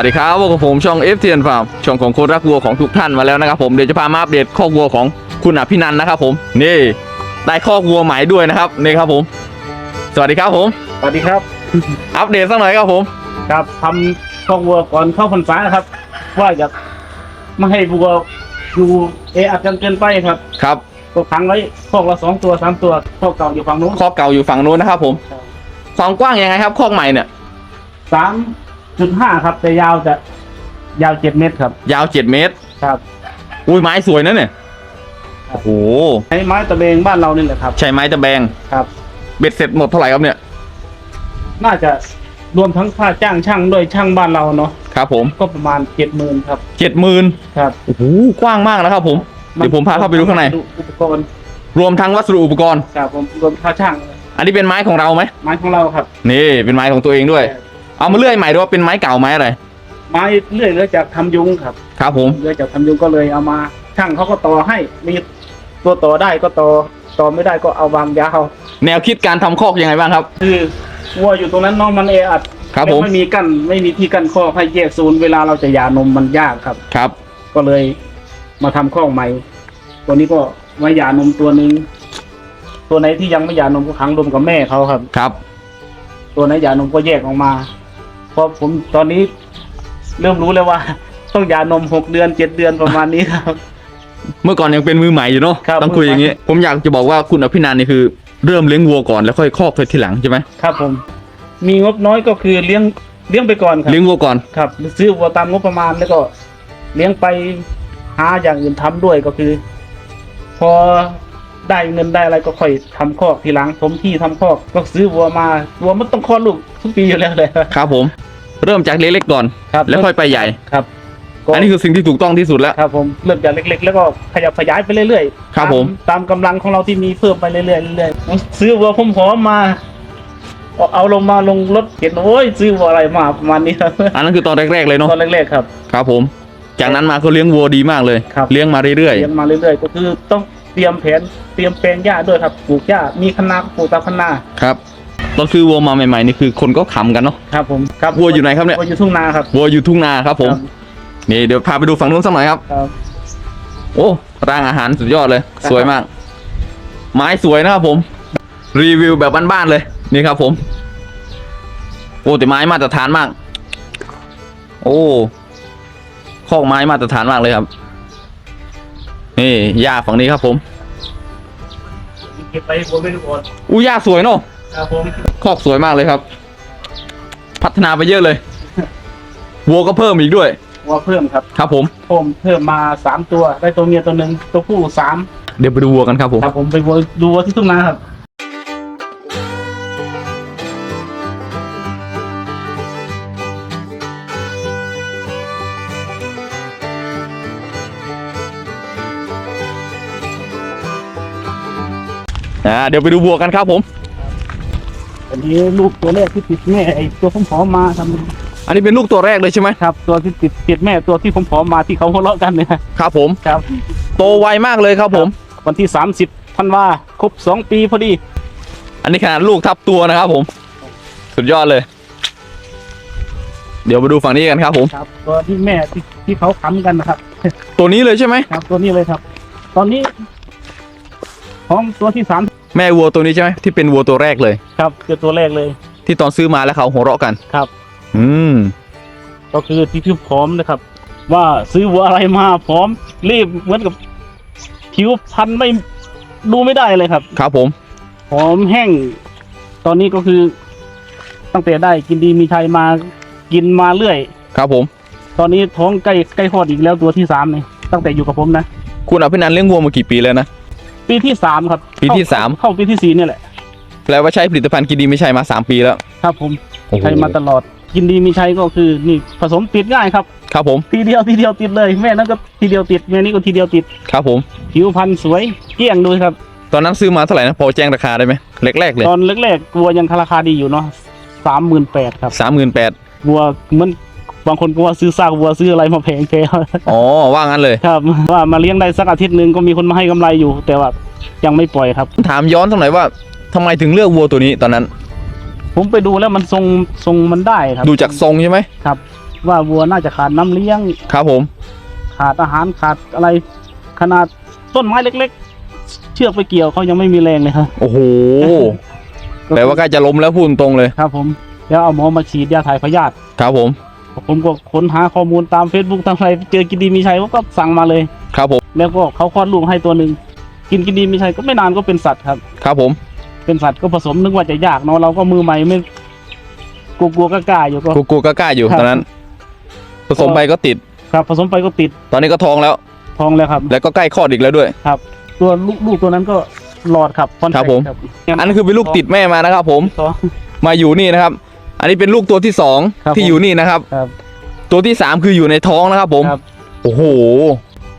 วัสดีครับพวกบผมช่อง f t n Farm ช่องของคนรักวัวของทุกท่านมาแล้วนะครับผมเดี๋ยวจะพามาอัปเดตข้อกวัวของคุณอภินันท์นะครับผมนี่ได้ข้อกวัวใหม่ด้วยนะครับนี่ครับผม สวัสดีครับผม สวัสดีครับ อัปเดตสักหน่อยครับผม ครับทำคอกวัวก่อนเข้าพรรษานะครับ ว่าจะไม่ให้วัวอยู่เอะอัดกันเกินไปครับครับก็ขังไว้คอกละสองตัวสามตัวคอกเก่าอยู่ฝั่งนู้นข้อกเก่าอยู่ฝั่งนู้นนะครับผมความกว้างยังไงครับข้อกใหม่เนี่ยสาม จุดห้าครับ แต่ยาวจะยาวเจ็ดเมตรครับ ยาวเจ็ดเมตร ครับ อุ้ยไม้สวยนะเนี่ยโอ้โหใช้ไม้ตะเบงบ้านเรานี่แหละครับ ใช้ไม้ตะแบงครับ เบ็ดเสร็จหมดเท่าไหร่ครับเนี่ย น่าจะรวมทั้งค่าจ้างช่างด้วยช่างบ้านเราเนาะครับผมก็ประมาณเจ็ดหมื่นครับเจ็ดหมื่นครับโอ้โหกว้างมากนะครับผม เดี๋ยวผมพาเข้าไปดูข้างใน อุปกรณ์รวมทั้งวัสดุอุปกรณ์ ครับผมรวมค่าช่าง อันนี้เป็นไม้ของเราไหมไม้ของเราครับ นี่เป็นไม้ของตัวเองด้วย เอามาเลื่อยใหม่ด้วยว่าเป็นไม้เก่าไม้อะไรไม้เลื่อยเหลือจากทำยุงครับครับผมเรือจากทำยุงก็เลยเอามา ช่างเขาก็ต่อให้มีตัวต่อได้ก็ต่อต่อไม่ได้ก็เอาวางยาวแนวคิดการทำคอกยังไงบ้างครับ คือวัวอยู่ตรงนั้นเน้องมันเออัดครับแล้วผม ไม่มีกั้นไม่มีที่กั้นข้อกให้แยกโซนเวลาเราจะหย่านมมันยากครับ ครับก็เลยมาทำข้อกใหม่ ตัวนี้ก็ไว้หย่านมตัวหนึ่ง ตัวไหนที่ยังไม่หย่านมก็ขังรวมกับแม่เขาครับ ครับ ตัวไหนหย่านมก็แยกออกมาเพ ราะผมตอนนี้เริ่มรู้แล้วว่า ต้องหย่านมหกเดือนเจ็ดเดือนประมาณนี้ครับ เมื่อก่อนยังเป็นมือใหม่อยู่เนาะครับ ต้องคุยอย่างนี้ ผมอยากจะบอกว่าคุณอภินันท์นี่คือเริ่มเลี้ยงวัวก่อนแล้วค่อยคอกทีหลังใช่ไหมครับผม มีงบน้อยก็คือเลี้ยงเลี้ยงไปก่อนครับ เลี้ยงวัวก่อน ครับซื้อวัวตามงบประมาณแล้วก็ เลี้ยงไปหาอย่างอื่นทำด้วยก็คือ พอ ได้เงินได้อะไรก็ค่อยทำคอกทีหลังผมที่ทำคอกก็ซื้อวัวมาวัวมันต้องคลอดลูกทุกปีอยู่แล้วเลยครับผม เริ่มจากเล็กๆก่อนครับแล้วค่อยไปใหญ่ครับก็อันนี้คือสิ่งที่ถูกต้องที่สุดแล้วครับผมเริ่มจากเล็ก ๆ แล้วก็ขยับขยายไปเรื่อยๆครับตาผมตามกำลังของเราที่มีเพิ่มไปเรื่อยๆเรื่อยๆซื้อวัวผมหอมๆมาเอาเอาลงมาลงรถเห็นโอ้ยซื้อวัวอะไรมาประมาณนี้ครับอันนั้นคือตอนแรกๆเลยเนาะตอนแรกๆครับ ครับผม จากนั้นมาก็เลี้ยงวัวดีมากเลยครับเลี้ยงมาเรื่อยเลี้ยงมาเรื่อยๆ ก็คือต้องเตรียมแผนเตรียมแปลงหญ้าด้วยครับปลูกหญ้ามีคะน้าก็ปลูกตามคะน้าๆครับตอนซื้อวัวมาใหม่ๆนี่คือคนก็ขำกันเนาะครับผมครับวัวอยู่ไหนครับเนี่ยวัวอยู่ทุ่งนาครับวัวอยู่ทุ่งนาครับผมนี่เดี๋ยวพาไปดูฝั่งนู้นสักหน่อยครับครับโอ้ร้านอาหารสุดยอดเลยครับสวยมาก ไม้สวยนะครับผม รีวิวแบบบ้านๆเลย นี่ครับผม โอ้แต่ไม้มาตรฐานมาก โอ้คอกไม้มาตรฐานมากเลยครับ นี่หญ้าฝั่งนี้ครับผม เก็บไปวัวไม่รู้ก่อนอู้หญ้าสวยเนาะครับผมคอกสวยมากเลยครับ พัฒนาไปเยอะเลยวัวก็เพิ่มอีกด้วยวัวเพิ่มครับ ครับผมเพิ่มเพิ่มมาสามตัวได้ตัวเมียตัวหนึ่งตัวผู้สามเดี๋ยวไปดูวัวกันครับผมครับผมไปวัวดูวัวที่ทุ่งนาครับ อ่าเดี๋ยวไปดูวัวกันครับผม อันนี้ลูกตัวแรกที่ติดแม่ไอตัวผมผอมมาทอันนี้เป็นลูกตัวแรกเลยใช่ไหมำครับ ตัวที่ติดติดแม่ตัวที่ผมผอมมาที่เขาหัวเราะกันเนี่ยครับผม ครับ โตไวมากเลยครับผม วันที่สามสิบธันวาครบสองปีพอดีอันนี้ขนาดลูกทับตัวนะครับผม สุดยอดเลย เดี๋ยวมาดูฝั่งนี้กันครับผม ครับ ตัวที่แม่ที่ที่เขาค้ำกันนะครับ ตัวนี้เลยใช่ไหมครับ ตัวนี้เลยครับ ตอนนี้ ของตัวที่สามแม่วัวตัวนี้ใช่ไหมที่เป็นวัวตัวแรกเลย ครับคือตัวแรกเลย ที่ตอนซื้อมาแล้วเขาหัวเราะกัน ครับ อืม ก็คือที่ที่พร้อมนะครับ ว่าซื้อวัวอะไรมาพร้อมรีบเหมือนกับผิวพันธุ์ไม่ดูไม่ได้เลยครับ ครับผม หอมแห้ง ตอนนี้ก็คือ ตั้งแต่ได้กินดีมีชัยมากินมาเรื่อย ครับผม ตอนนี้ท้องใกล้ใกล้คลอดอีกแล้วตัวที่สามเนี่ยตั้งแต่อยู่กับผมนะ คุณอภินันท์เลี้ยงวัวมากี่ปีแล้วนะ ปีที่สามครับปีที่เข้สาม เข้าปีที่สี่เนี่ยแหละแปลว่าใช้ผลิตภัณฑ์กินดีไม่ใช่มาสามปีแล้ว ครับ ผมโอ้โห ใช้มาตลอดกินดีมีชัยก็คือนี่ผสมติดง่ายครับ ครับผม ทีเดียวทีเดียวติดเลยแม่นั้นก็ทีเดียวติดแม่นี้ก็ทีเดียวติดครับผม ผิวพรรณสวยเกลี้ยงด้วยครับ ตอนนั้นซื้อมาเท่าไหร่นะ พอแจ้งราคาได้ไหมแรกๆเลยตอนแรกๆวัวยังราคาดีอยู่เนาะสามหมื่นแปดครับสามหมื่นแปดวัวเหมัน บางคนก็ว่าซื้อซากวัวซื้ออะไรมาแพงแพงอ๋อว่างั้นเลย ครับ ว่ามาเลี้ยงได้สักอาทิตย์หนึ่งก็มีคนมาให้กำไรอยู่ แต่ว่ายังไม่ปล่อยครับ ถามย้อนสักหน่อยว่าทำไมถึงเลือกวัวตัวนี้ตอนนั้น ผมไปดูแล้วมันทรงทรงมันได้ครับดูจากทรงใช่ไหมครับ ว่าวัวน่าจะขาดน้ำเลี้ยง ครับผม ขาดอาหารขาดอะไร ขนาดต้นไม้เล็ก ๆ เชือกไปเกี่ยวเขายังไม่มีแรงเลยครับโอ้โหแปลว่าใกล้จะล้มแล้วพูดตรงๆเลย ครับผม แล้วเอาหมอมาฉีดยาถ่ายพยาธิครับผม ผมก็ค้นหาข้อมูลตาม Facebook ทางอะไรเจอกินดีมีชัยผมก็สั่งมาเลย ครับผม แล้วก็เขาคลอดลูกให้ตัวหนึ่งกินกินดีมีชัยก็ไม่นานก็เป็นสัตว์ครับ ครับผม เป็นสัตว์ก็ผสมนึกว่าจะยากเนาะเราก็มือใหม่ไม่กลัวๆกล้าๆอยู่ก็ กูกูกล้าๆอยู่ครับ ตอนนั้น ผสมไปก็ติด ครับ ผสมไปก็ติดตอนนี้ก็ท้องแล้ว ทองแล้วครับ แล้วก็ใกล้คลอดอีกแล้วด้วย ครับ ตัวลูกลูกตัวนั้นก็หลอดครับอนครับผมครับอันนั้นคือเป็นลูกติดแม่มานะครับผมสองมาอยู่นี่นะครับ อันนี้เป็นลูกตัวที่สองครับที่ผม อยู่นี่นะครับ ครับ ตัวที่สามคืออยู่ในท้องนะครับผมครับ โอ้โห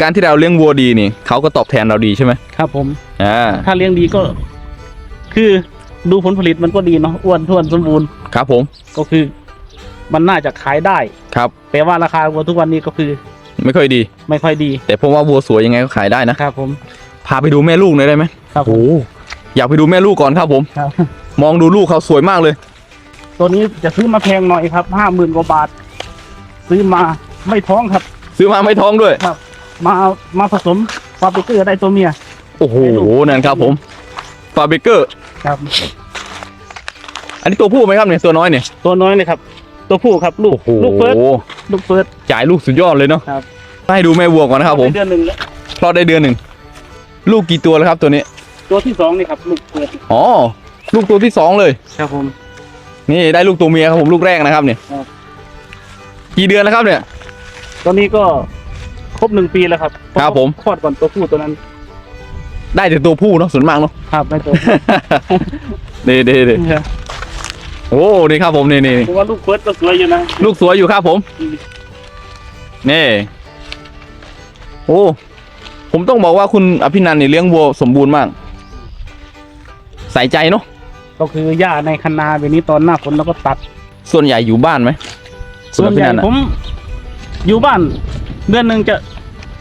การที่เราเลี้ยงวัวดีนี่เขาก็ตอบแทนเราดีใช่ไหมครับผม อ่าถ้าเลี้ยงดีก็ คือดูผลผลิตมันก็ดีเนาะอ้วนท้วนสมบูรณ์ครับผมก็คือ มันน่าจะขายได้ ครับ แต่ว่าราคาวัวทุกวันนี้ก็คือ ไม่ค่อยดี ไม่ค่อยดีแต่ผมว่าวัวสวยยังไงก็ขายได้นะครับผม พาไปดูแม่ลูกหน่อยได้ไหมครับผมโอ้อยากไปดูแม่ลูกก่อนครับผม ครับ มองดูลูกเขาสวยมากเลย ตัวนี้จะซื้อมาแพงหน่อยครับห้าหมื่นกว่าบาท ซื้อมาไม่ท้องครับ ซื้อมาไม่ท้องด้วย ครับ มาเอามาผสมฟาร์บิเกอร์ได้ตัวเมีย โอ้โหนั่นครับผมฟาเบเกอร์ ครับ อันนี้ตัวผู้ไหมครับเนี่ยตัวน้อยเนี่ย ตัวน้อยเลยครับ ตัวผู้ครับลูกโอ้โหลูกเฟิร์สลูกเฟิร์สจ่ายลูกสุดยอดเลยเนาะครับให้ดูแม่วัวก่อนนะครับผมได้เดือนหนึ่งแล้วคลอดได้เดือนหนึ่งลูกกี่ตัวแล้วครับตัวนี้ ตัวที่สองนี่ครับลูกเฟิร์สอ๋อลูกตัวที่สองเลย ครับผม นี่ได้ลูกตัวเมียครับผมลูกแรกนะครับเนี่ยครับ กี่เดือนแล้วครับเนี่ย ตอนนี้ก็ครบหนึ่งปีแล้วครับครับผม คลอดก่อนตัวผู้ตัวนั้นได้แต่ตัวผู้เนาะส่วนมากเนาะ ครับได้ตัวนี่นี่นี่โอ้นี่ครับผมนี่นี่ผมว่าลูกเฟิร์สก็สวยอยู่นะ ลูกสวยอยู่ครับผม นี่ โอ้ ผมต้องบอกว่าคุณอภินันท์นี่เลี้ยงวัวสมบูรณ์มาก ใส่ใจเนาะ ก็คือหญ้าในคันนาแบบนี้ตอนหน้าฝนเราก็ตัด ส่วนใหญ่อยู่บ้านไหมคุณส่วอนภิใหญ่นันท์อะผมอยู่บ้านเดือนหนึ่งจะ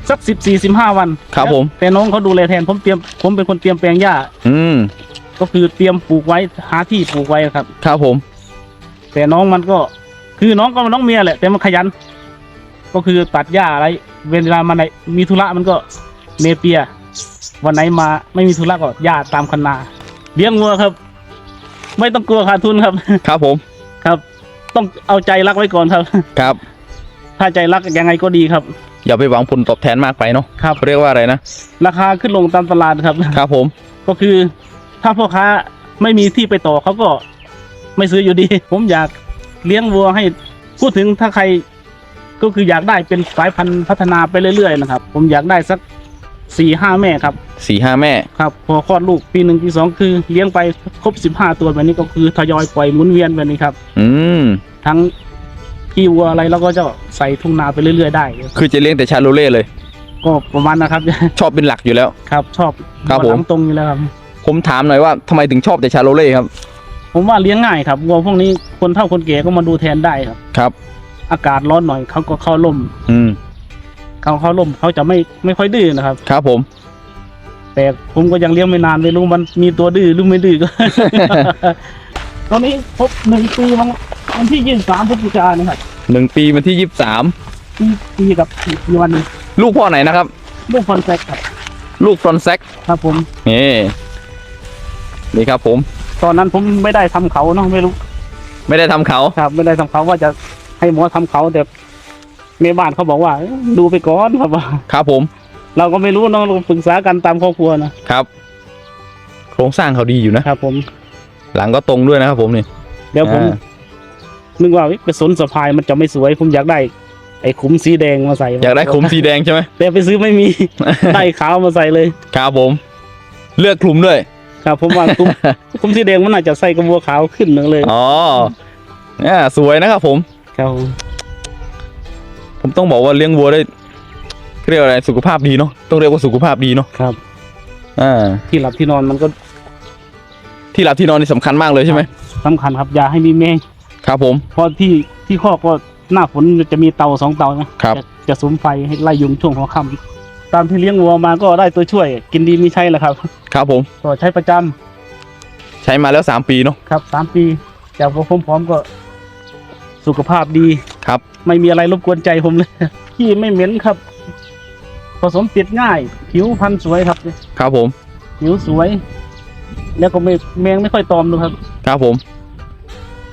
สักสิบสี่สิบห้าวัน ครับผม แต่น้องเขาดูแลแทนผมเตรียมผมเป็นคนเตรียมแปลงหญ้า อืม ก็คือเตรียมปลูกไว้หาที่ปลูกไว้ครับ ครับผม แต่น้องมันก็คือน้องก็น้องเมียแหละแต่มันขยัน ก็คือตัดหญ้าอะไร เวลามันไหนมีธุระมันก็เนเปีย วันไหนมาไม่มีธุระก็หญ้าตามคันนา เลี้ยงวัวครับ ไม่ต้องกลัวขาดทุนครับ ครับผมครับ ต้องเอาใจรักไว้ก่อนครับ ครับ ถ้าใจรักยังไงก็ดีครับ อย่าไปหวังผลตอบแทนมากไปเนาะครับเขาเรียกว่าอะไรนะราคาขึ้นลงตามตลาดครับ ครับผมก็คือถ้าพ่อค้าไม่มีที่ไปต่อเขาก็ไม่ซื้ออยู่ดี ผมอยากเลี้ยงวัวให้พูดถึงถ้าใคร ก็คืออยากได้เป็นสายพันธุ์พัฒนาไปเรื่อยๆนะครับ ผมอยากได้สัก สี่ห้าแม่ครับสี่ห้าแม่ครับพอคลอดลูกปีหนึ่งปีสองคือเลี้ยงไปครบสิบห้าตัวแบบนี้ก็คือทยอยปล่อยหมุนเวียนแบบนี้ครับ อืมทั้งขี้วัวอะไรเราก็จะใส่ทุ่งนาไปเรื่อยๆได้ คือจะเลี้ยงแต่ชาโลเล่เลย ก็ประมาณนะครับ ชอบเป็นหลักอยู่แล้ว ครับ ชอบครับผมวัวหลังตรงอยู่แล้วครับ ผมถามหน่อยว่าทำไมถึงชอบแต่ชาโลเล่ครับ ผมว่าเลี้ยงง่ายครับวัวพวกนี้คนเฒ่าคนแก่ก็มาดูแทนได้ครับครับ อากาศร้อนหน่อยเขาก็เข้าร่ม อืม เขาเข้าร่มเขาจะไม่ไม่ค่อยดื้อนะครับ ครับผม แต่ผมก็ยังเลี้ยงไม่นานไม่รู้มันมีตัวดื้อหรือไม่ดื้อก็ ตอนนี้ครบหนึ่งปีมันวันที่ยี่สิบสามพฤศจิกายนนะครับหนึ่งปีมาที่ยี่สิบสามปีปีกับปีวันนี้ลูกพ่อไหนนะครับ ลูกคอนแทคครับ ลูกฟรอนแซกครับผม นี่นี่ครับผม ตอนนั้นผมไม่ได้ทำเขาเนาะไม่รู้ ไม่ได้ทำเขา ครับ ไม่ได้ทำเขาว่าจะให้หมอทำเขาแต่ แม่บ้านเขาบอกว่าเอ้ยดูไปก่อนครับว่าครับผม เราก็ไม่รู้เนาะเราปรึกษากันตามครอบครัวนะครับ โครงสร้างเขาดีอยู่นะ ครับผม หลังก็ตรงด้วยนะครับผมนี่เดี๋ยวผมอ่านึกว่าเอ้ยกระสนสะพายมันจะไม่สวยผมอยากได้ ไอ้ขุมสีแดงมาใส่อยากได้ขมสีแดงใช่ไหมแต่ไปซื้อไม่มีได้ขาวมาใส่เลยครับผม เลือกคลุมด้วย ครับ ผมว่าขุมขุมสีแดงมันน่าจะใส่กระบัวขาวขึ้นหนึ่งเลยอ๋อเนี่ยสวยนะครับผมครับ ผมผมต้องบอกว่าเลี้ยงวัวได้เรียกว่าอะไรสุขภาพดีเนาะต้องเรียกว่าสุขภาพดีเนาะครับ อ่า ที่หลับที่นอนมันก็ที่หลับที่นอนนี่สำคัญมากเลยใช่ไหมสำคัญครับอย่าให้มีแมงครับผม เพราะที่ที่คอกก็หน้าฝนจะมีเตาสองเตานะครับ จะจะสุมไฟให้ไล่ยุงช่วงหัวค่ำตามที่เลี้ยงวัวมาก็ได้ตัวช่วย กินดีมีใช่แหละครับครับผม ก็ใช้ประจำใช้มาแล้วสามปีเนาะครับสามปีจากพวกพร้อมๆก็สุขภาพดี ครับ ไม่มีอะไรรบกวนใจผมเลยขี้ไม่เหม็นครับ ผสมติดง่าย ผิวพรรณสวยครับครับผม ผิวสวย แล้วก็ไม่แมงไม่ค่อยตอมดูครับ ครับผม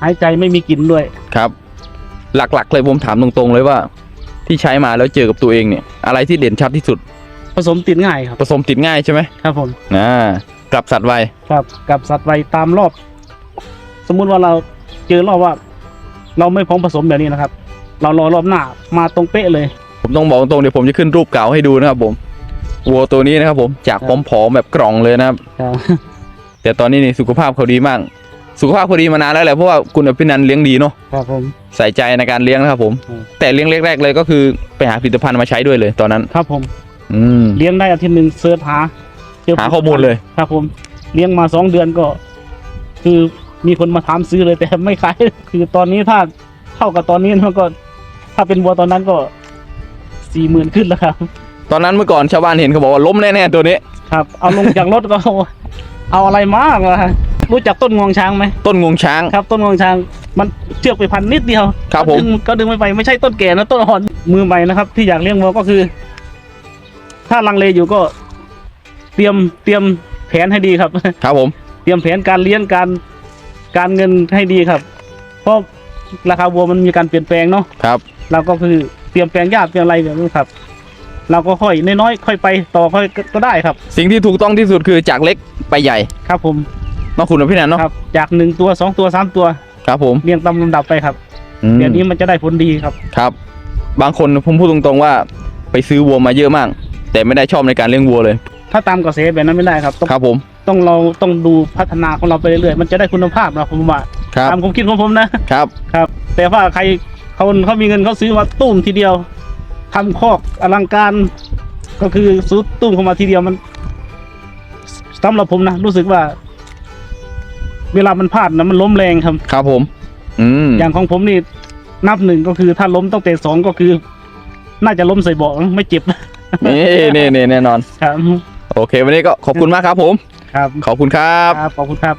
หายใจไม่มีกลิ่นด้วยครับ หลักๆเลยผมถามตรงๆเลยว่า ที่ใช้มาแล้วเจอกับตัวเองเนี่ย อะไรที่เด่นชัดที่สุด ผสมติดง่ายครับ ผสมติดง่ายใช่ไหมครับผมอ่ากลับสัตว์ไวครับกับสัตว์ไวตามรอบ สมมุติว่าเราเจอรอบว่า เราไม่พร้อมผสมแบบนี้นะครับ เรารอรอบหน้ามาตรงเป๊ะเลย ผมต้องบอกตรงๆเดี๋ยวผมจะขึ้นรูปเก่าให้ดูนะครับผมวัวตัวนี้นะครับผมจากครับผอมๆแบบกล่องเลยนะครับครับ แต่ตอนนี้นี่สุขภาพเขาดีมาก สุขภาพเขาดีมานานแล้วแหละเพราะว่าคุณอภินันท์เลี้ยงดีเนาะครับผมใส่ใจในการเลี้ยงนะครับผมอืมแต่เลี้ยงแรกๆเลยก็คือไปหาผลิตภัณฑ์มาใช้ด้วยเลยตอนนั้นครับผมอืมเลี้ยงได้อาทิตย์หนึ่งเสิร์ชหาเจหาข้อมูลเลยครับผม เลี้ยงมาสองเดือนก็ คือมีคนมาถามซื้อเลยแต่ไม่ขายคือตอนนี้ถ้าเท่ากับตอนนี้มันก็ ถ้าเป็นวัวตอนนั้นก็สี่หมื่นขึ้นแล้วครับ ตอนนั้นเมื่อก่อนชาวบ้านเห็นเขาบอกว่าล้มแน่ๆตัวนี้ ครับ เอาลงจากรถก็เอาอะไรมากล่ะรู้จักต้นงวงช้างไหมต้นงวงช้าง ครับ ต้นงวงช้าง มันเชือกไปพันนิดเดียวครับผมก็ดึงก็ดึงไม่ไปไม่ใช่ต้นแก่นะต้นอ่อนมือใหม่นะครับ ที่อยากเลี้ยงวัวก็คือ ถ้าลังเลอยู่ก็ เตรียมเตรียมแผนให้ดีครับ ครับผม เตรียมแผนการเลี้ยงการการเงินให้ดีครับ เพราะราคาวัวมันมีการเปลี่ยนแปลงเนาะครับ เราก็คือเตรียมแปลงหญ้าเตรียมอะไรแบบนี้ครับ เราก็ค่อยน้อยๆค่อยไปต่อค่อยก็ก็ได้ครับ สิ่งที่ถูกต้องที่สุดคือจากเล็กไปใหญ่ครับผมเนอกคุณอภินันท์เนาะครับ จากหนึ่งตัวสองตัวสามตัวครับผมเรียงตามลำดับไปครับอืมเดี๋ยวนี้มันจะได้ผลดีครับ ครับ บางคนผมพูดตรงๆว่าไปซื้อวัวมาเยอะมาก แต่ไม่ได้ชอบในการเลี้ยงวัวเลยถ้าตามกระแสแบบนั้นไม่ได้ครับต้องครับผมต้องเราต้องดูพัฒนาของเราไปเรื่อยๆมันจะได้คุณภาพนะผมว่าครับตามความคิดของผมนะครับครับแต่ว่าใคร เขาเขามีเงินเขาซื้อมาตุ้มทีเดียวทำคอกอลังการ ก็คือซื้อตุ้มเข้ามาทีเดียวมันสำหรับผมนะรู้สึกว่า เวลามันพลาดนะมันล้มแรงครับ ครับผม อืมอย่างของผมนี่นับหนึ่งก็คือถ้าล้มต้องเตะสองก็คือ น่าจะล้มใส่เบาะไม่เจ็บนี่นี่นี่แน่นอน ครับ โอเค วันนี้ก็ขอบคุณมากครับผม ครับ ขอบคุณครับครับขอบคุณครับ